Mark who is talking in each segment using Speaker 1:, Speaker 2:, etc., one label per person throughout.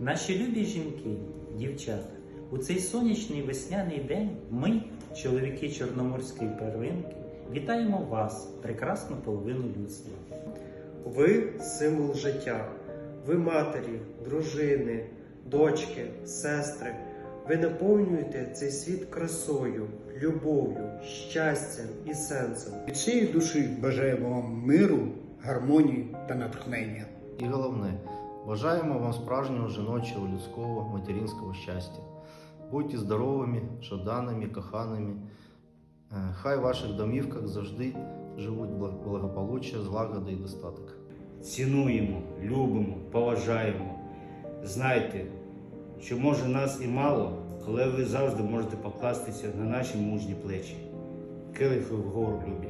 Speaker 1: Наші любі жінки, дівчата, у цей сонячний весняний день ми, чоловіки Чорноморської первинки, вітаємо вас, прекрасну половину людства.
Speaker 2: Ви символ життя. Ви матері, дружини, дочки, сестри. Ви наповнюєте цей світ красою, любов'ю, щастям і сенсом.
Speaker 3: Від всієї душі бажаємо вам миру, гармонії та натхнення.
Speaker 4: І головне, бажаємо вам справжнього жіночого, людського, материнського щастя. Будьте здоровими, жаданими, коханими. Е, Хай в ваших домівках завжди живуть благополуччя, злагода і достаток.
Speaker 5: цінуємо, любимо, поважаємо. Знайте, що може нас і мало, але ви завжди можете покластися на наші мужні плечі. Келихи вгору любі.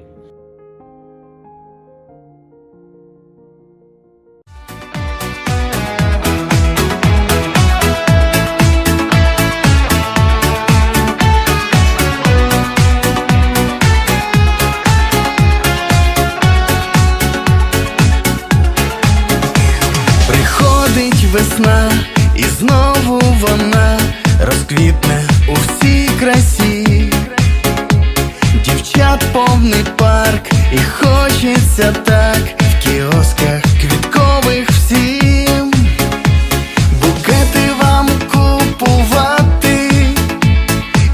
Speaker 6: Дівчат повний парк, і хочеться так в кіосках квіткових всім. Букети вам купувати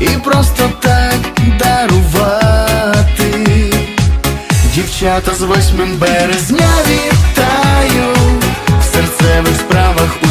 Speaker 6: і просто так дарувати. Дівчата з 8 березня вітаю, в серцевих справах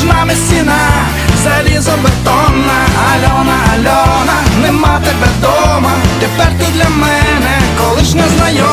Speaker 6: між нами стіна залізобетонна. Альона, Альона, нема тебе дома. Тепер ти для мене колишня знайома.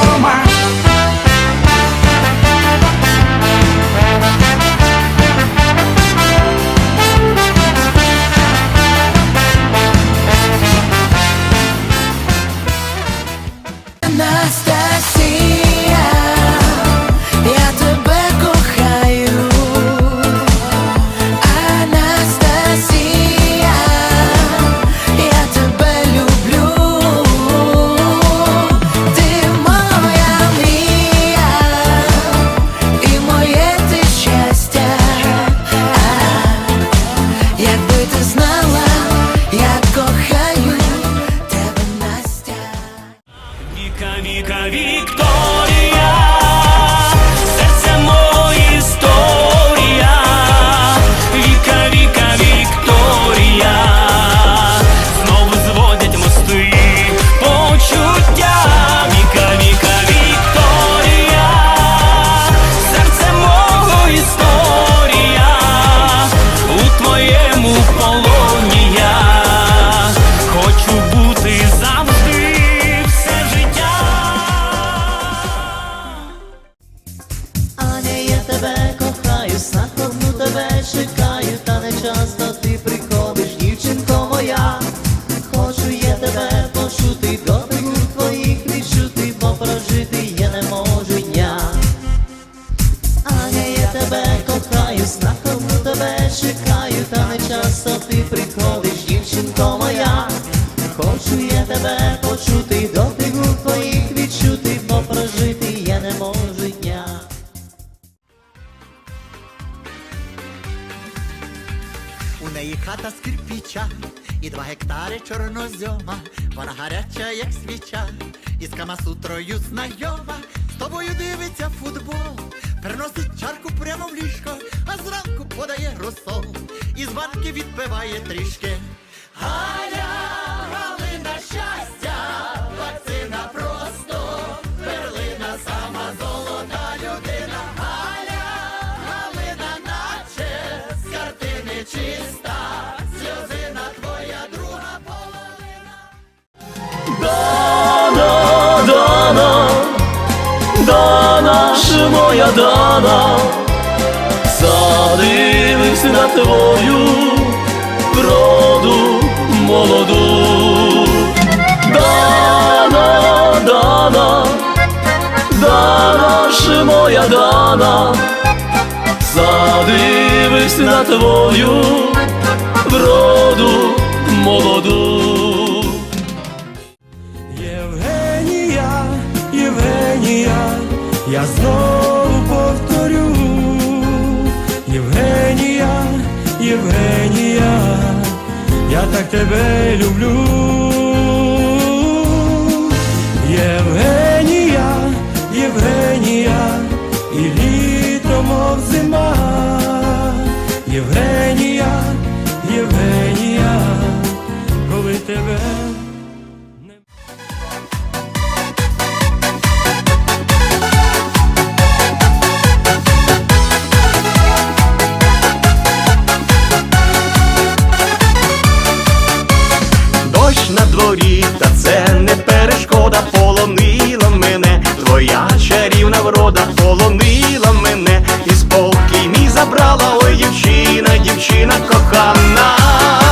Speaker 7: Знаком тебе чекаю, та не часто ти приходиш, дівчинко моя. Хочу я тебе почути, дотику твоїх відчути, бо прожити я не можу дня.
Speaker 8: У неї хата з кирпіча і два гектари чорнозьома. Вона гаряча, як свіча, і з камасутрою знайома. З тобою дивиться відпиває трішки. Галя, галина щастя, вакцина просто, перлина, сама золота людина. Галя, галина, наче з картини чиста, сльозина твоя друга половина. Дана, дана, дана ж
Speaker 9: моя дана. Задивився на твою молоду. Дана, дана, дана ж моя дана, задивись на твою вроду молоду.
Speaker 10: Євгенія, Євгенія, я знову повторю, Євгенія, Євгенія я так тебе люблю, Євгенія, Євгенія, і літо, мов зима, Євгенія.
Speaker 9: твоя чарівна врода полонила мене і спокій мій забрала, ой, дівчина, дівчина кохана.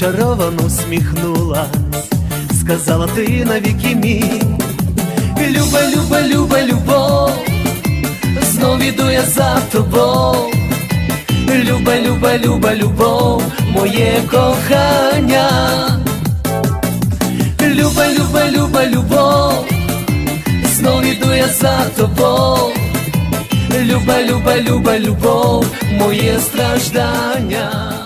Speaker 9: чаровано усміхнулась, сказала ти навіки ми.
Speaker 6: люба, люба, люба, любовь, снова іду я за тобою, люба, люба, люба, любовь, моє кохання, люба, люба, люба, любовь, снова іду я за тобою, люба, люба, люба, любовь, моє страждання.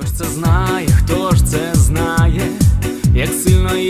Speaker 6: Хто ж це знає, хто ж це знає, як сильно є.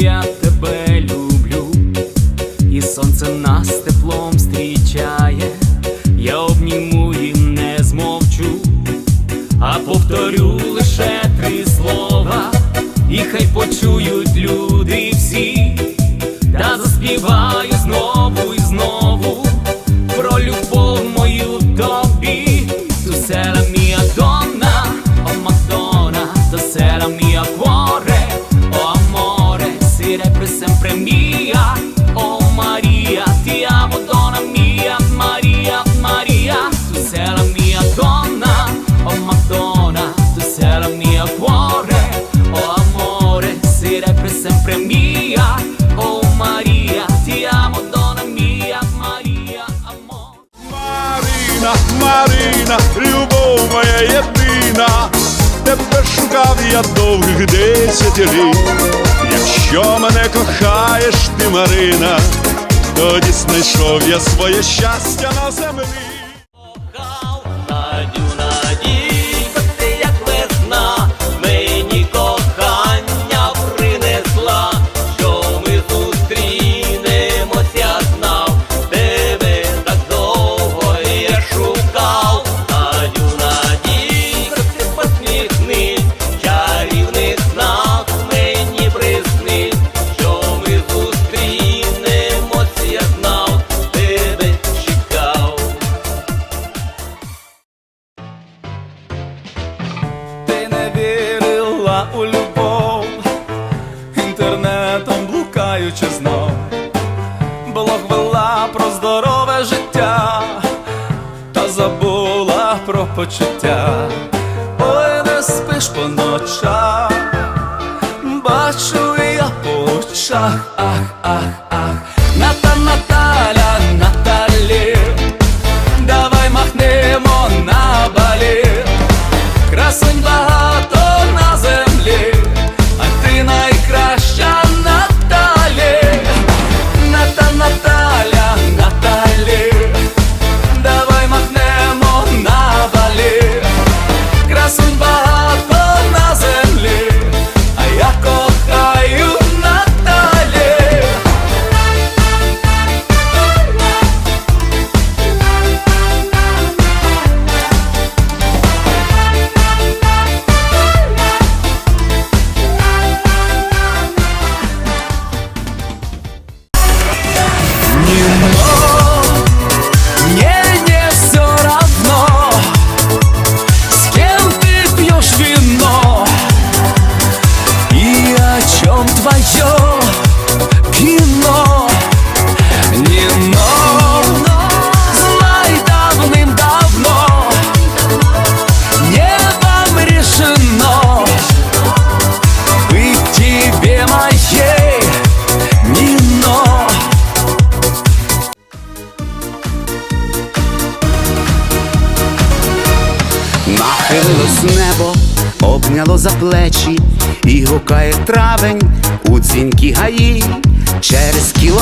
Speaker 6: знайшов я своє щастя на землі.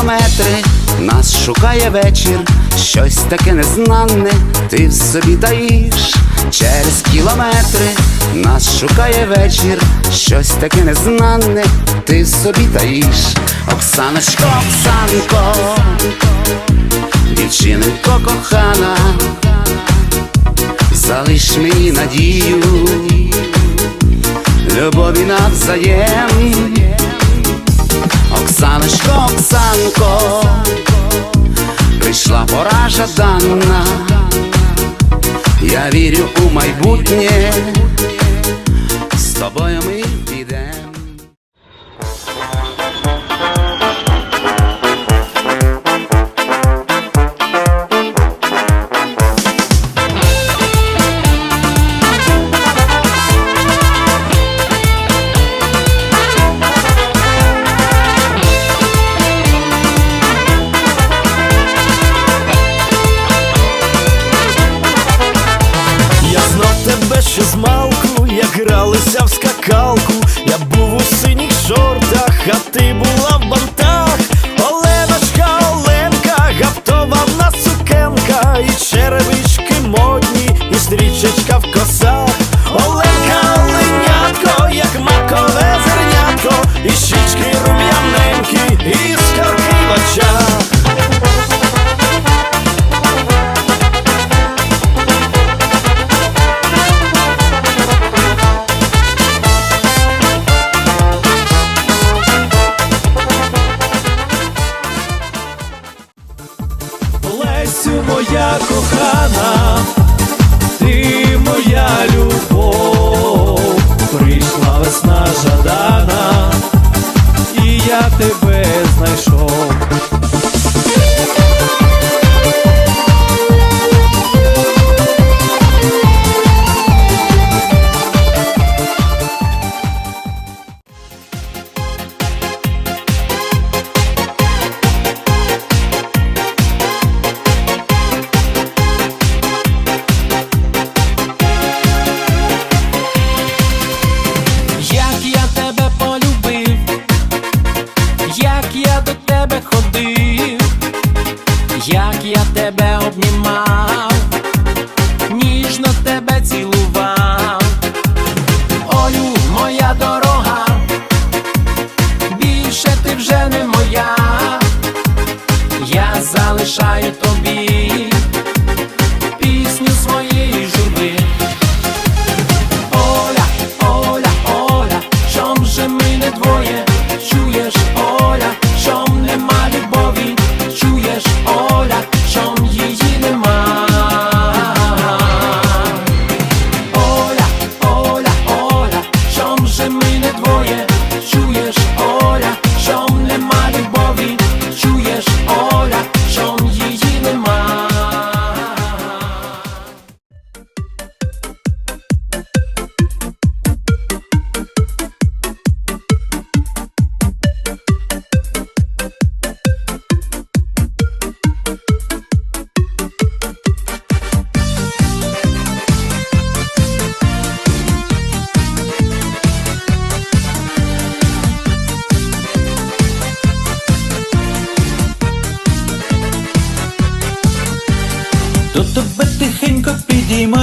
Speaker 11: кілометри, нас шукає вечір, щось таке незнане, ти в собі таїш, через кілометри, нас шукає вечір, щось таке незнане, ти в собі таїш, Оксаночко, Оксанко, дівчинко кохана, залиш мені надію, любові навзаєм. Оксаночко, Оксанко, прийшла пора жадана, я вірю у майбутнє з тобою ми.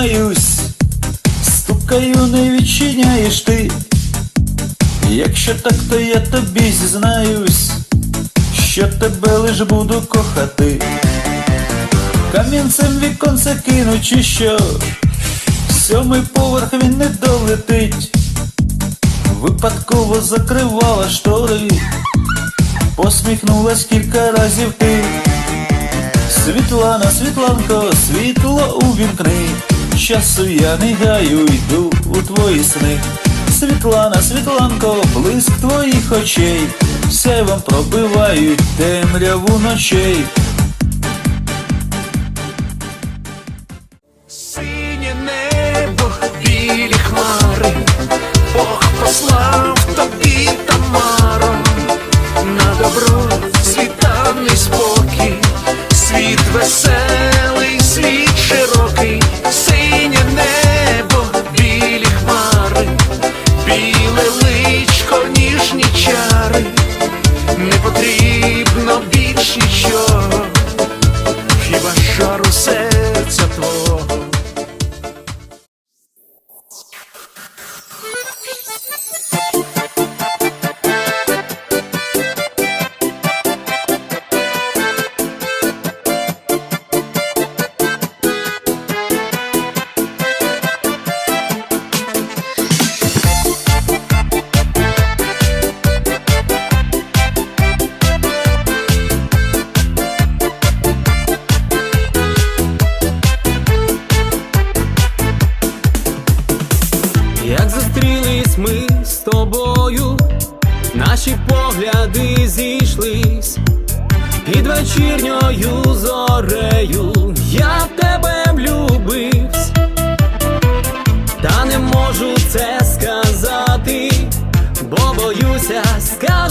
Speaker 12: зізнаюсь, стукаю, не відчиняєш ти, якщо так, то я тобі зізнаюсь, що тебе лиш буду кохати, камінцем віконце кину, чи що, сьомий поверх він не долетить, випадково закривала штори, посміхнулась кілька разів ти. Світлана, Світланко, світло увімкни. Часу я не гаю, йду у твої сни. Світлана, світланко, блиск твоїх очей, все вам пробивають темряву ночей.
Speaker 13: Синє небо, білі хмари, Бог послав тобі Тамаро на добро світанний спокій, світ веселий.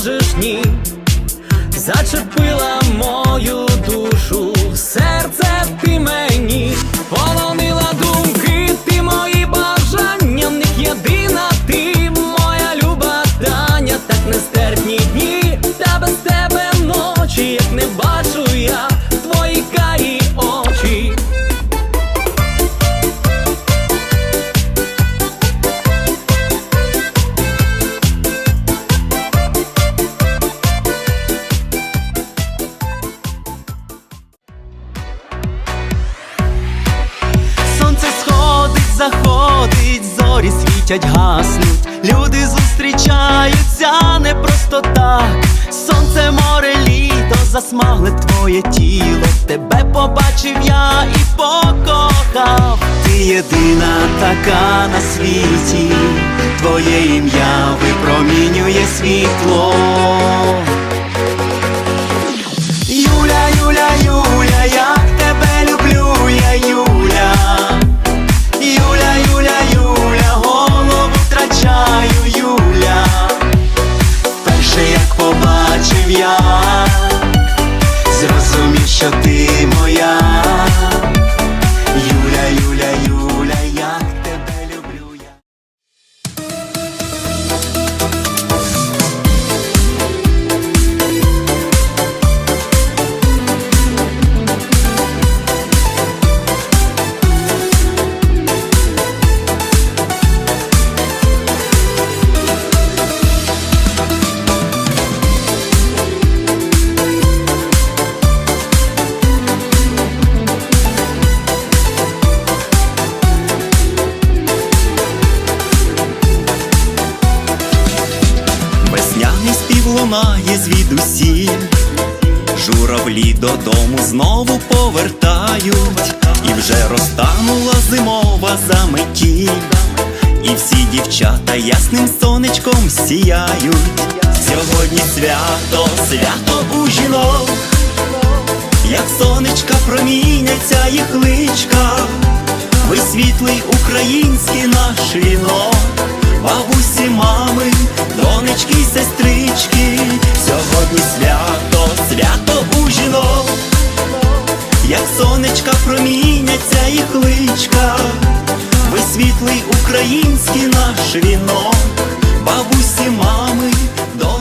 Speaker 13: скажеш ні, зачепила мою душу, серце ти мені
Speaker 6: полони. заходить, зорі світять, гаснуть, люди зустрічаються не просто так, сонце, море, літо
Speaker 7: засмагле твоє тіло, тебе побачив я і покохав, ти єдина така на світі, твоє ім'я випромінює світло. Зрозумів, що журавлі додому знову повертають, і вже розтанула зимова заметіль, і всі дівчата ясним сонечком сіяють. Сьогодні свято, свято у жінок, як сонечка проміняться їх личка, ви світлий український наш вінок, бабусі, мами, донечки, сестрички, сьогодні свято, свято у жінок, як сонечка проміняться і кличка, висвітлий український наш вінок, бабусі, мами, донечки.